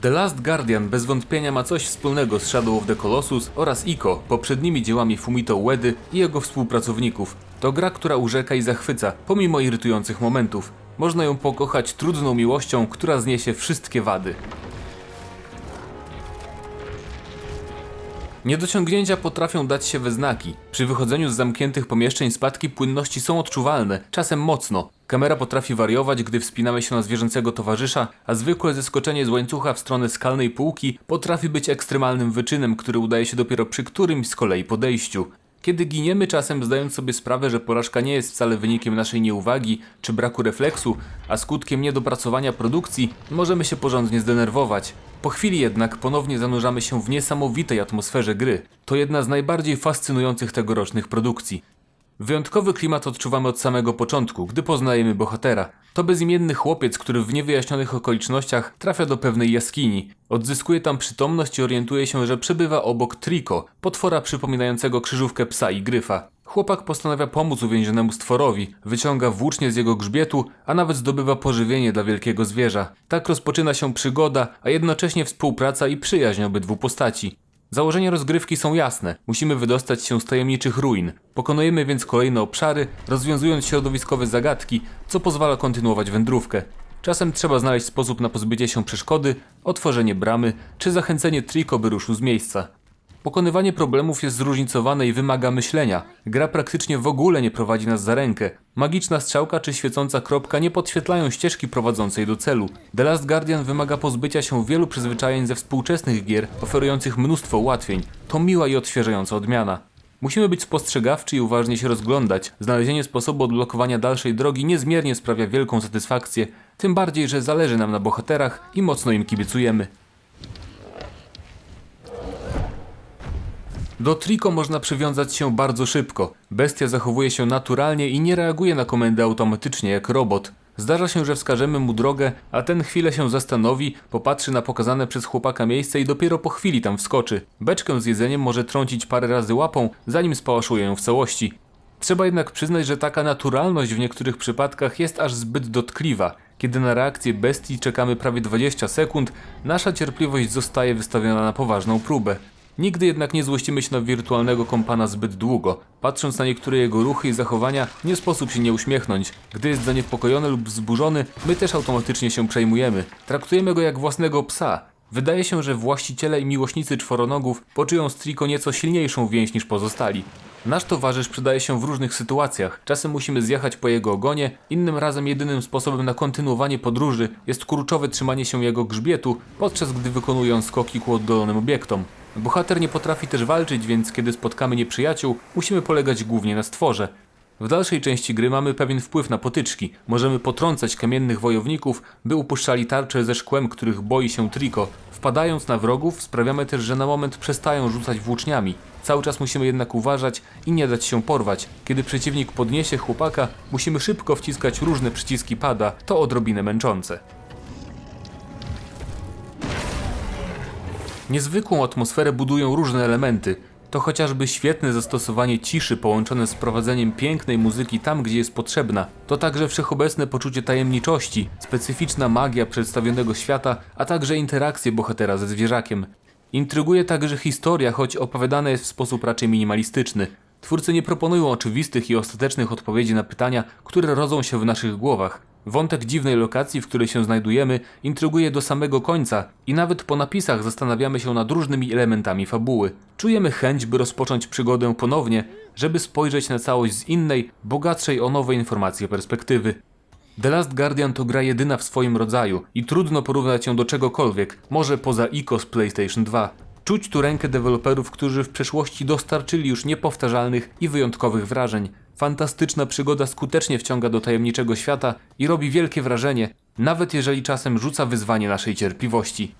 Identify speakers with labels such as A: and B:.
A: The Last Guardian bez wątpienia ma coś wspólnego z Shadow of the Colossus oraz Ico, poprzednimi dziełami Fumito Uedy i jego współpracowników. To gra, która urzeka i zachwyca, pomimo irytujących momentów. Można ją pokochać trudną miłością, która zniesie wszystkie wady. Niedociągnięcia potrafią dać się we znaki. Przy wychodzeniu z zamkniętych pomieszczeń spadki płynności są odczuwalne, czasem mocno. Kamera potrafi wariować, gdy wspinamy się na zwierzęcego towarzysza, a zwykłe zeskoczenie z łańcucha w stronę skalnej półki potrafi być ekstremalnym wyczynem, który udaje się dopiero przy którymś z kolei podejściu. Kiedy giniemy czasem zdając sobie sprawę, że porażka nie jest wcale wynikiem naszej nieuwagi czy braku refleksu, a skutkiem niedopracowania produkcji, możemy się porządnie zdenerwować. Po chwili jednak ponownie zanurzamy się w niesamowitej atmosferze gry. To jedna z najbardziej fascynujących tegorocznych produkcji. Wyjątkowy klimat odczuwamy od samego początku, gdy poznajemy bohatera. To bezimienny chłopiec, który w niewyjaśnionych okolicznościach trafia do pewnej jaskini. Odzyskuje tam przytomność i orientuje się, że przebywa obok Triko, potwora przypominającego krzyżówkę psa i gryfa. Chłopak postanawia pomóc uwięzionemu stworowi, wyciąga włócznie z jego grzbietu, a nawet zdobywa pożywienie dla wielkiego zwierza. Tak rozpoczyna się przygoda, a jednocześnie współpraca i przyjaźń obydwu postaci. Założenia rozgrywki są jasne. Musimy wydostać się z tajemniczych ruin. Pokonujemy więc kolejne obszary, rozwiązując środowiskowe zagadki, co pozwala kontynuować wędrówkę. Czasem trzeba znaleźć sposób na pozbycie się przeszkody, otworzenie bramy, czy zachęcenie Triko, by ruszył z miejsca. Pokonywanie problemów jest zróżnicowane i wymaga myślenia. Gra praktycznie w ogóle nie prowadzi nas za rękę. Magiczna strzałka czy świecąca kropka nie podświetlają ścieżki prowadzącej do celu. The Last Guardian wymaga pozbycia się wielu przyzwyczajeń ze współczesnych gier, oferujących mnóstwo ułatwień. To miła i odświeżająca odmiana. Musimy być spostrzegawczy i uważnie się rozglądać. Znalezienie sposobu odblokowania dalszej drogi niezmiernie sprawia wielką satysfakcję, tym bardziej, że zależy nam na bohaterach i mocno im kibicujemy. Do Triko można przywiązać się bardzo szybko. Bestia zachowuje się naturalnie i nie reaguje na komendy automatycznie jak robot. Zdarza się, że wskażemy mu drogę, a ten chwilę się zastanowi, popatrzy na pokazane przez chłopaka miejsce i dopiero po chwili tam wskoczy. Beczkę z jedzeniem może trącić parę razy łapą, zanim spałaszuje ją w całości. Trzeba jednak przyznać, że taka naturalność w niektórych przypadkach jest aż zbyt dotkliwa. Kiedy na reakcję bestii czekamy prawie 20 sekund, nasza cierpliwość zostaje wystawiona na poważną próbę. Nigdy jednak nie złościmy się na wirtualnego kompana zbyt długo. Patrząc na niektóre jego ruchy i zachowania, nie sposób się nie uśmiechnąć. Gdy jest zaniepokojony lub wzburzony, my też automatycznie się przejmujemy. Traktujemy go jak własnego psa. Wydaje się, że właściciele i miłośnicy czworonogów poczują z Triko nieco silniejszą więź niż pozostali. Nasz towarzysz przydaje się w różnych sytuacjach. Czasem musimy zjechać po jego ogonie, innym razem jedynym sposobem na kontynuowanie podróży jest kurczowe trzymanie się jego grzbietu, podczas gdy wykonuje on skoki ku oddalonym obiektom. Bohater nie potrafi też walczyć, więc kiedy spotkamy nieprzyjaciół, musimy polegać głównie na stworze. W dalszej części gry mamy pewien wpływ na potyczki. Możemy potrącać kamiennych wojowników, by upuszczali tarcze ze szkłem, których boi się Triko. Wpadając na wrogów, sprawiamy też, że na moment przestają rzucać włóczniami. Cały czas musimy jednak uważać i nie dać się porwać. Kiedy przeciwnik podniesie chłopaka, musimy szybko wciskać różne przyciski pada, to odrobinę męczące. Niezwykłą atmosferę budują różne elementy. To chociażby świetne zastosowanie ciszy połączone z prowadzeniem pięknej muzyki tam, gdzie jest potrzebna. To także wszechobecne poczucie tajemniczości, specyficzna magia przedstawionego świata, a także interakcje bohatera ze zwierzakiem. Intryguje także historia, choć opowiadana jest w sposób raczej minimalistyczny. Twórcy nie proponują oczywistych i ostatecznych odpowiedzi na pytania, które rodzą się w naszych głowach. Wątek dziwnej lokacji, w której się znajdujemy, intryguje do samego końca i nawet po napisach zastanawiamy się nad różnymi elementami fabuły. Czujemy chęć, by rozpocząć przygodę ponownie, żeby spojrzeć na całość z innej, bogatszej o nowe informacje perspektywy. The Last Guardian to gra jedyna w swoim rodzaju i trudno porównać ją do czegokolwiek, może poza ICO z PlayStation 2. Czuć tu rękę deweloperów, którzy w przeszłości dostarczyli już niepowtarzalnych i wyjątkowych wrażeń. Fantastyczna przygoda skutecznie wciąga do tajemniczego świata i robi wielkie wrażenie, nawet jeżeli czasem rzuca wyzwanie naszej cierpliwości.